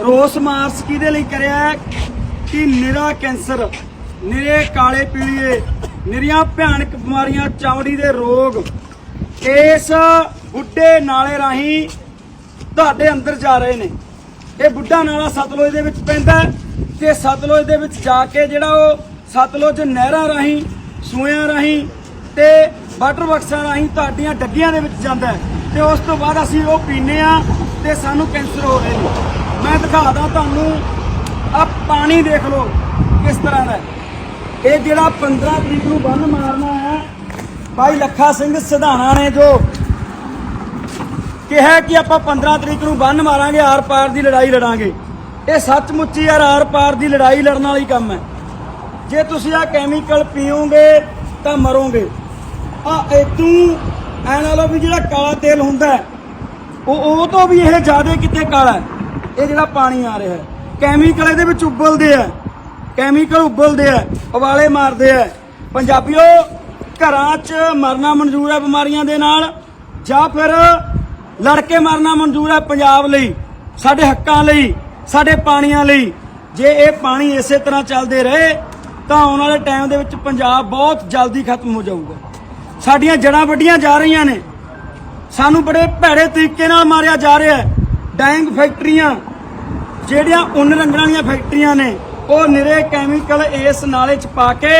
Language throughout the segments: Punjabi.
ਰੋਸ ਮਾਰਚ ਕਿਹਦੇ ਲਈ ਕਰਿਆ ਹੈ? ਕਿ ਨਿਰਾ ਕੈਂਸਰ, ਨਿਰੇ ਕਾਲੇ ਪੀਲੀਏ, ਨਿਰੀਆਂ ਭਿਆਨਕ ਬਿਮਾਰੀਆਂ, ਚਮੜੀ ਦੇ ਰੋਗ, ਇਸ ਬੁੱਢੇ ਨਾਲੇ ਰਾਹੀਂ ਤੁਹਾਡੇ ਅੰਦਰ ਜਾ ਰਹੇ ਨੇ ਇਹ ਬੁੱਢਾ ਨਾਲਾ ਸਤਲੁਜ ਦੇ ਵਿੱਚ ਪੈਂਦਾ ਹੈ ਤੇ ਸਤਲੁਜ ਦੇ ਵਿੱਚ ਜਾ ਕੇ ਜਿਹੜਾ ਉਹ ਸਤਲੁਜ ਨਹਿਰਾਂ ਰਾਹੀਂ, ਸੂਇਆਂ ਰਾਹੀਂ ਤੇ ਵਾਟਰ ਬਕਸਾਂ ਰਾਹੀਂ ਤੁਹਾਡੀਆਂ ਡੱਗੀਆਂ ਦੇ ਵਿੱਚ ਜਾਂਦਾ ਹੈ ਤੇ ਉਸ ਤੋਂ ਬਾਅਦ ਅਸੀਂ ਉਹ ਪੀਨੇ ਆ ਤੇ ਸਾਨੂੰ ਕੈਂਸਰ ਹੋ ਰਹੇ ਨੇ ਦਿਖਾਦਾ ਤੁਹਾਨੂੰ। ਆ ਪਾਣੀ ਦੇਖ ਲਓ ਕਿਸ ਤਰ੍ਹਾਂ ਦਾ ਇਹ ਜਿਹੜਾ 15 ਤਰੀਕ ਨੂੰ ਬੰਨ ਮਾਰਨਾ ਹੈ ਭਾਈ ਲੱਖਾ ਸਿੰਘ ਸਿਧਾਣਾ ਨੇ ਜੋ ਕਿਹਾ ਕਿ ਆਪਾਂ 15 ਤਰੀਕ ਨੂੰ ਬੰਨ ਮਾਰਾਂਗੇ, ਆਰ ਪਾਰ ਦੀ ਲੜਾਈ ਲੜਾਂਗੇ। ਇਹ ਸੱਚਮੁੱਚ ਹੀ ਯਾਰ ਆਰ ਪਾਰ ਦੀ ਲੜਾਈ ਲੜਨ ਵਾਲੀ ਕੰਮ ਹੈ। ਜੇ ਤੁਸੀਂ ਆ ਕੈਮੀਕਲ ਪੀਓਗੇ, ਤਾਂ ਮਰੋਗੇ। ਆ ਇਤੋਂ ਐ ਲਾ ਲਓ ਵੀ ਜਿਹੜਾ ਕਾਲਾ ਤੇਲ ਹੁੰਦਾ ਉਹ ਉਹ ਤੋਂ ਵੀ ਇਹ ਜ਼ਿਆਦਾ ਕਿਤੇ ਕਾਲਾ ਹੈ। ਇਹ ਜਿਹੜਾ ਪਾਣੀ ਆ ਰਿਹਾ ਹੈ ਕੈਮੀਕਲ ਇਹਦੇ ਵਿੱਚ ਉਬਲਦੇ ਆ ਕੈਮੀਕਲ ਉਬਲਦੇ ਆ ਉਬਾਲੇ ਮਾਰਦੇ ਆ ਪੰਜਾਬੀਓ, ਘਰਾਂ 'ਚ ਮਰਨਾ ਮਨਜ਼ੂਰ ਹੈ ਬਿਮਾਰੀਆਂ ਦੇ ਨਾਲ, ਜਾਂ ਫਿਰ ਲੜ ਕੇ ਮਰਨਾ ਮਨਜ਼ੂਰ ਹੈ ਪੰਜਾਬ ਲਈ, ਸਾਡੇ ਹੱਕਾਂ ਲਈ, ਸਾਡੇ ਪਾਣੀਆਂ ਲਈ। ਜੇ ਇਹ ਪਾਣੀ ਇਸੇ ਤਰ੍ਹਾਂ ਚੱਲਦੇ ਰਹੇ, ਤਾਂ ਆਉਣ ਵਾਲੇ ਟਾਈਮ ਦੇ ਵਿੱਚ ਪੰਜਾਬ ਬਹੁਤ ਜਲਦੀ ਖਤਮ ਹੋ ਜਾਊਗਾ। ਸਾਡੀਆਂ ਜੜਾਂ ਵੱਡੀਆਂ ਜਾ ਰਹੀਆਂ ਨੇ। ਸਾਨੂੰ ਬੜੇ ਭੈੜੇ ਤਰੀਕੇ ਨਾਲ ਮਾਰਿਆ ਜਾ ਰਿਹਾ ਹੈ। ਡੈਂਗ ਫੈਕਟਰੀਆਂ, ਜਿਹੜੀਆਂ ਉੱਨ ਰੰਗਣ ਵਾਲੀਆਂ ਫੈਕਟਰੀਆਂ ਨੇ, ਉਹ ਨਿਰੇ ਕੈਮੀਕਲ ਇਸ ਨਾਲੇ 'ਚ ਪਾ ਕੇ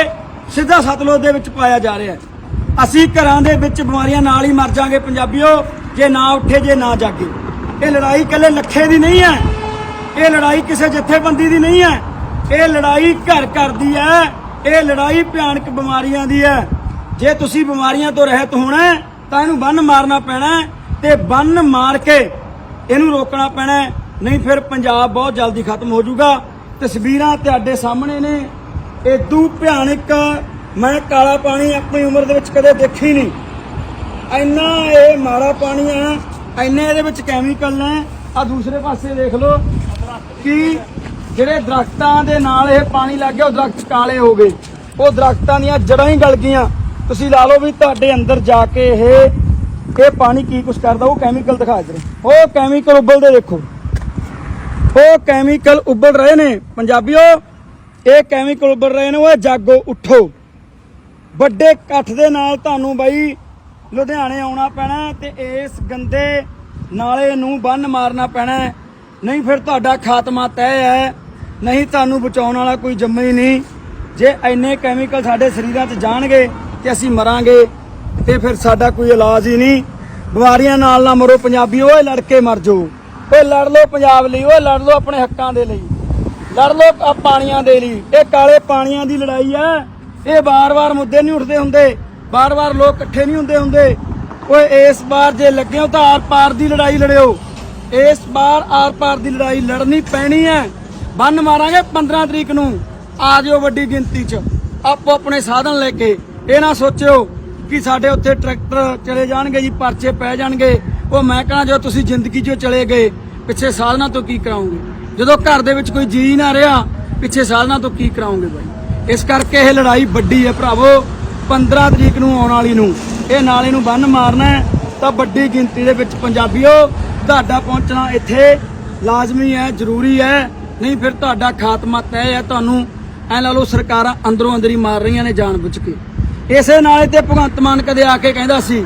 ਸਿੱਧਾ ਸਤਲੁਜ ਦੇ ਵਿੱਚ ਪਾਇਆ ਜਾ ਰਿਹਾ ਹੈ। ਅਸੀਂ ਘਰਾਂ ਦੇ ਵਿੱਚ ਬਿਮਾਰੀਆਂ ਨਾਲ ਹੀ ਮਰ ਜਾਾਂਗੇ ਪੰਜਾਬੀਓ, ਜੇ ਨਾ ਉੱਠੇ, ਜੇ ਨਾ ਜਾਗੇ। ਇਹ ਲੜਾਈ ਇਕੱਲੇ ਲੱਖੇ ਦੀ ਨਹੀਂ ਹੈ। ਇਹ ਲੜਾਈ ਕਿਸੇ ਜਥੇਬੰਦੀ ਦੀ ਨਹੀਂ ਹੈ। ਇਹ ਲੜਾਈ ਘਰ ਘਰ ਦੀ ਹੈ। ਇਹ ਲੜਾਈ ਭਿਆਨਕ ਬਿਮਾਰੀਆਂ ਦੀ ਹੈ। ਜੇ ਤੁਸੀਂ ਬਿਮਾਰੀਆਂ ਤੋਂ ਰਹਿਤ ਹੋਣਾ ਤਾਂ ਇਹਨੂੰ ਬੰਨ ਮਾਰਨਾ ਪੈਣਾ ਹੈ ਤੇ ਬੰਨ ਮਾਰ ਕੇ ਇਹਨੂੰ ਰੋਕਣਾ ਪੈਣਾ ਨਹੀਂ ਫਿਰ ਪੰਜਾਬ ਬਹੁਤ ਜਲਦੀ ਖਤਮ ਹੋ ਜਾਊਗਾ। ਤਸਵੀਰਾਂ ਤੁਹਾਡੇ ਸਾਹਮਣੇ ਨੇ। ਇਦੂ ਭਿਆਨਕ, ਮੈਂ ਕਾਲਾ ਪਾਣੀ ਆਪਣੀ ਉਮਰ ਦੇ ਵਿੱਚ ਕਦੇ ਦੇਖੀ ਨਹੀਂ। ਇੰਨਾ ਇਹ ਮਾੜਾ ਪਾਣੀ ਆ, ਇੰਨੇ ਇਹਦੇ ਵਿੱਚ ਕੈਮੀਕਲ ਨੇ ਆ ਦੂਸਰੇ ਪਾਸੇ ਦੇਖ ਲਓ ਕਿ ਜਿਹੜੇ ਦਰਖਤਾਂ ਦੇ ਨਾਲ ਇਹ ਪਾਣੀ ਲੱਗ ਗਿਆ, ਉਹ ਦਰਖਤ ਕਾਲੇ ਹੋ ਗਏ। ਉਹ ਦਰਖਤਾਂ ਦੀਆਂ ਜੜਾਂ ਹੀ ਗਲ ਗਈਆਂ। ਤੁਸੀਂ ਲਾ ਲਓ ਵੀ ਤੁਹਾਡੇ ਅੰਦਰ ਜਾ ਕੇ ਇਹ ਇਹ ਪਾਣੀ ਕੀ ਕੁਛ ਕਰਦਾ, ਉਹ ਕੈਮੀਕਲ ਦਿਖਾ ਇਧਰ। ਉਹ ਕੈਮੀਕਲ ਉਬਲਦੇ ਦੇਖੋ। ਉਹ ਕੈਮੀਕਲ ਉਬਲ ਰਹੇ ਨੇ, ਪੰਜਾਬੀਓ। ਇਹ ਕੈਮੀਕਲ ਉਬਲ ਰਹੇ ਨੇ ਉਹ ਜਾਗੋ, ਉੱਠੋ। ਵੱਡੇ ਇਕੱਠ ਦੇ ਨਾਲ ਤੁਹਾਨੂੰ ਬਾਈ ਲੁਧਿਆਣੇ ਆਉਣਾ ਪੈਣਾ ਹੈ ਤੇ ਇਸ ਗੰਦੇ ਨਾਲੇ ਨੂੰ ਬੰਨ ਮਾਰਨਾ ਪੈਣਾ ਨਹੀਂ ਫਿਰ ਤੁਹਾਡਾ ਖਾਤਮਾ ਤੈਅ ਹੈ। ਨਹੀਂ ਤੁਹਾਨੂੰ ਬਚਾਉਣ ਵਾਲਾ ਕੋਈ ਜੰਮੇ ਹੀ ਨਹੀਂ। ਜੇ ਐਨੇ ਕੈਮੀਕਲ ਸਾਡੇ ਸਰੀਰਾਂ 'ਚ ਜਾਣਗੇ ਤੇ ਅਸੀਂ ਮਰਾਂਗੇ। ਤੇ ਫਿਰ ਸਾਡਾ ਕੋਈ ਇਲਾਜ ਹੀ ਨਹੀਂ। ਬਿਮਾਰੀਆਂ ਨਾਲ ਨਾ ਮਰੋ ਪੰਜਾਬੀ, ਓਏ ਲੜ ਕੇ ਮਰ ਜਾਓ। ਓਏ ਲੜ ਲਓ ਪੰਜਾਬ ਲਈ, ਓਏ ਲੜ ਲਓ ਆਪਣੇ ਹੱਕਾਂ ਦੇ ਲਈ। ਲੜ ਲੋ ਪਾਣੀਆਂ ਦੇ ਲਈ। ਇਹ ਕਾਲੇ ਪਾਣੀਆਂ ਦੀ ਲੜਾਈ ਹੈ। ਇਹ ਵਾਰ-ਵਾਰ ਮੁੱਦੇ ਨਹੀਂ ਉੱਠਦੇ ਹੁੰਦੇ। ਵਾਰ-ਵਾਰ ਲੋਕ ਇਕੱਠੇ ਨਹੀਂ ਹੁੰਦੇ ਹੁੰਦੇ। ਓਏ ਇਸ ਵਾਰ ਜੇ ਲੱਗੇ ਹੋ ਤਾਂ ਆਰ-ਪਾਰ ਦੀ ਲੜਾਈ ਲੜਿਓ। ਇਸ ਵਾਰ ਆਰ-ਪਾਰ ਦੀ ਲੜਾਈ ਲੜਨੀ ਪੈਣੀ ਹੈ। ਬੰਨ ਮਾਰਾਂਗੇ 15 ਤਰੀਕ ਨੂੰ। ਆ ਜਿਓ ਵੱਡੀ ਗਿਣਤੀ 'ਚ। ਆਪੋ ਆਪਣੇ ਸਾਧਨ ਲੈ ਕੇ। ਇਹ ਨਾ ਸੋਚਿਓ ਕਿ ਸਾਡੇ ਉੱਥੇ ਟਰੈਕਟਰ ਚਲੇ ਜਾਣਗੇ ਜੀ, ਪਰਚੇ ਪੈ ਜਾਣਗੇ। ਉਹ ਮੈਂ ਕਹਾਂ ਜੋ ਤੁਸੀਂ ਜ਼ਿੰਦਗੀ 'ਚੋਂ ਚਲੇ ਗਏ, ਪਿੱਛੇ ਸਾਧਨਾਂ ਤੋਂ ਕੀ ਕਰਾਉਂਗੇ ਜਦੋਂ ਘਰ ਦੇ ਵਿੱਚ ਕੋਈ ਜੀ ਨਾ ਰਿਹਾ, ਪਿੱਛੇ ਸਾਧਨਾਂ ਤੋਂ ਕੀ ਕਰਾਉਂਗੇ ਬਾਈ? ਇਸ ਕਰਕੇ ਇਹ ਲੜਾਈ ਵੱਡੀ ਹੈ ਭਰਾਵੋ। 15 ਤਰੀਕ ਨੂੰ ਆਉਣ ਵਾਲੀ ਨੂੰ, ਇਹ ਨਾਲੇ ਨੂੰ ਬੰਨ ਮਾਰਨਾ ਤਾਂ ਵੱਡੀ ਗਿਣਤੀ ਦੇ ਵਿੱਚ ਪੰਜਾਬੀਓ, ਤੁਹਾਡਾ ਪਹੁੰਚਣਾ ਇੱਥੇ ਲਾਜ਼ਮੀ ਹੈ, ਜ਼ਰੂਰੀ ਹੈ। ਨਹੀਂ ਫਿਰ ਤੁਹਾਡਾ ਖਾਤਮਾ ਤੈਅ ਹੈ ਤੁਹਾਨੂੰ। ਐ ਲਾ ਲਓ, ਸਰਕਾਰਾਂ ਅੰਦਰੋਂ ਅੰਦਰ ਹੀ ਮਾਰ ਰਹੀਆਂ ਨੇ ਜਾਣ ਬੁੱਝ ਕੇ। ਇਸੇ ਨਾਲੇ ਤੇ ਭਗਵੰਤ ਮਾਨ ਕਦੇ ਆ ਕੇ ਕਹਿੰਦਾ ਸੀ,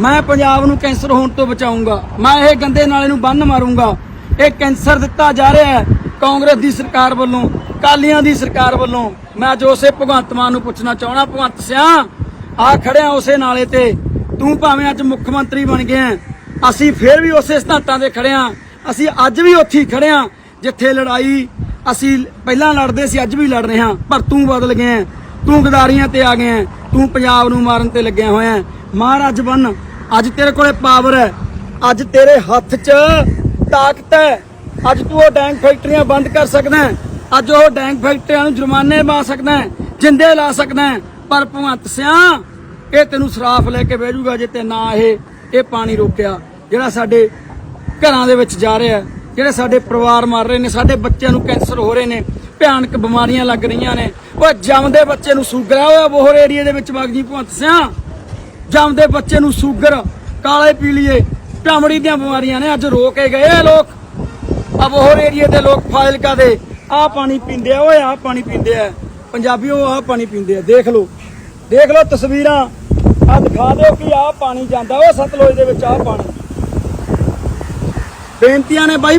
ਮੈਂ ਪੰਜਾਬ ਨੂੰ ਕੈਂਸਰ ਹੋਣ ਤੋਂ ਬਚਾਉਂਗਾ, ਮੈਂ ਇਹ ਗੰਦੇ ਨਾਲੇ ਨੂੰ ਬੰਨ ਮਾਰੂੰਗਾ ਇਹ ਕੈਂਸਰ ਦਿੱਤਾ ਜਾ ਰਿਹਾ ਹੈ ਕਾਂਗਰਸ ਦੀ ਸਰਕਾਰ ਵੱਲੋਂ ਕਾਲੀਆਂ ਦੀ ਸਰਕਾਰ ਵੱਲੋਂ ਮੈਂ ਅੱਜ ਉਸੇ ਭਗਵੰਤ ਮਾਨ ਨੂੰ ਪੁੱਛਣਾ ਚਾਹਣਾ ਭਗਵੰਤ ਸਿਆ ਆ ਖੜਿਆ ਉਸੇ ਨਾਲੇ ਤੇ ਤੂੰ ਭਾਵੇਂ ਅੱਜ ਮੁੱਖ ਮੰਤਰੀ ਬਣ ਗਿਆ ਅਸੀਂ ਫੇਰ ਵੀ ਉਸੇ ਸਿਧਾਂਤਾਂ ਤੇ ਖੜੇ ਹਾਂ ਅਸੀਂ ਅੱਜ ਵੀ ਉੱਥੇ ਹੀ ਖੜੇ ਹਾਂ, ਜਿੱਥੇ ਲੜਾਈ, ਅਸੀਂ ਪਹਿਲਾਂ ਲੜਦੇ ਸੀ, ਅੱਜ ਵੀ ਲੜ ਰਹੇ ਹਾਂ, ਪਰ ਤੂੰ ਬਦਲ ਗਿਆ ਹੈ। ਤੂੰ ਗਦਾਰੀਆਂ ਤੇ ਆ ਗਿਆ ਹੈ। ਤੂੰ ਪੰਜਾਬ ਨੂੰ ਮਾਰਨ ਤੇ ਲੱਗਿਆ ਹੋਇਆ ਮਹਾਰਾਜ ਬਣ, ਅੱਜ ਤੇਰੇ ਕੋਲੇ ਪਾਵਰ ਹੈ। ਅੱਜ ਤੇਰੇ ਹੱਥ 'ਚ ਤਾਕਤ ਹੈ। ਅੱਜ ਤੂੰ ਉਹ ਡੈਂਗ ਫੈਕਟਰੀਆਂ ਬੰਦ ਕਰ ਸਕਦਾ ਹੈ। ਅੱਜ ਉਹ ਡੈਂਗ ਫੈਕਟਰੀਆਂ ਨੂੰ ਜੁਰਮਾਨੇ ਪਾ ਸਕਦਾ ਹੈ, ਜਿੰਦੇ ਲਾ ਸਕਦਾ ਹੈ। ਪਰ ਭਗਵੰਤ ਸਿਆ, ਇਹ ਤੈਨੂੰ ਸਰਾਫ ਲੈ ਕੇ ਭੇਜੂਗਾ ਜੇ ਤੇ ਨਾ ਇਹ ਇਹ ਪਾਣੀ ਰੋਕਿਆ, ਜਿਹੜਾ ਸਾਡੇ ਘਰਾਂ ਦੇ ਵਿੱਚ ਜਾ ਰਿਹਾ ਜਿਹੜੇ ਸਾਡੇ ਪਰਿਵਾਰ ਮਰ ਰਹੇ ਨੇ, ਸਾਡੇ ਬੱਚਿਆਂ ਨੂੰ ਕੈਂਸਰ ਹੋ ਰਹੇ ਨੇ, ਭਿਆਨਕ ਬਿਮਾਰੀਆਂ ਲੱਗ ਰਹੀਆਂ ਨੇ ਉਹ ਜੰਮਦੇ ਬੱਚੇ ਨੂੰ ਸ਼ੂਗਰ ਆ ਉਹ ਬੋਹਰ ਏਰੀਏ ਦੇ ਵਿੱਚ ਵਗ ਜੀ ਭਗਵੰਤ ਸਿਆ। ਜੰਮਦੇ ਬੱਚੇ ਨੂੰ ਸ਼ੂਗਰ, ਕਾਲੇ ਪੀਲੀਏ ਧਮੜੀ ਦੀਆਂ ਬਿਮਾਰੀਆਂ ਨੇ, ਅੱਜ ਰੋ ਕੇ ਗਏ ਆ ਲੋਕ। ਅਬੋਹਰ ਏਰੀਏ ਦੇ ਲੋਕ ਫਾਜ਼ਿਲਕਾ ਦੇ, ਆਹ ਪਾਣੀ ਪੀਂਦੇ ਆ, ਓਏ ਆਹ ਪਾਣੀ ਪੀਂਦੇ ਆ। ਪੰਜਾਬੀਓ ਆਹ ਪਾਣੀ ਪੀਂਦੇ ਆ, ਦੇਖ ਲਓ ਦੇਖ ਲਓ ਤਸਵੀਰਾਂ। ਆ ਦਿਖਾ ਦਿਓ ਕਿ ਆਹ ਪਾਣੀ ਜਾਂਦਾ ਉਹ ਸਤਲੁਜ ਦੇ ਵਿੱਚ ਆਹ ਪਾਣੀ। ਬੇਨਤੀਆਂ ਨੇ ਬਾਈ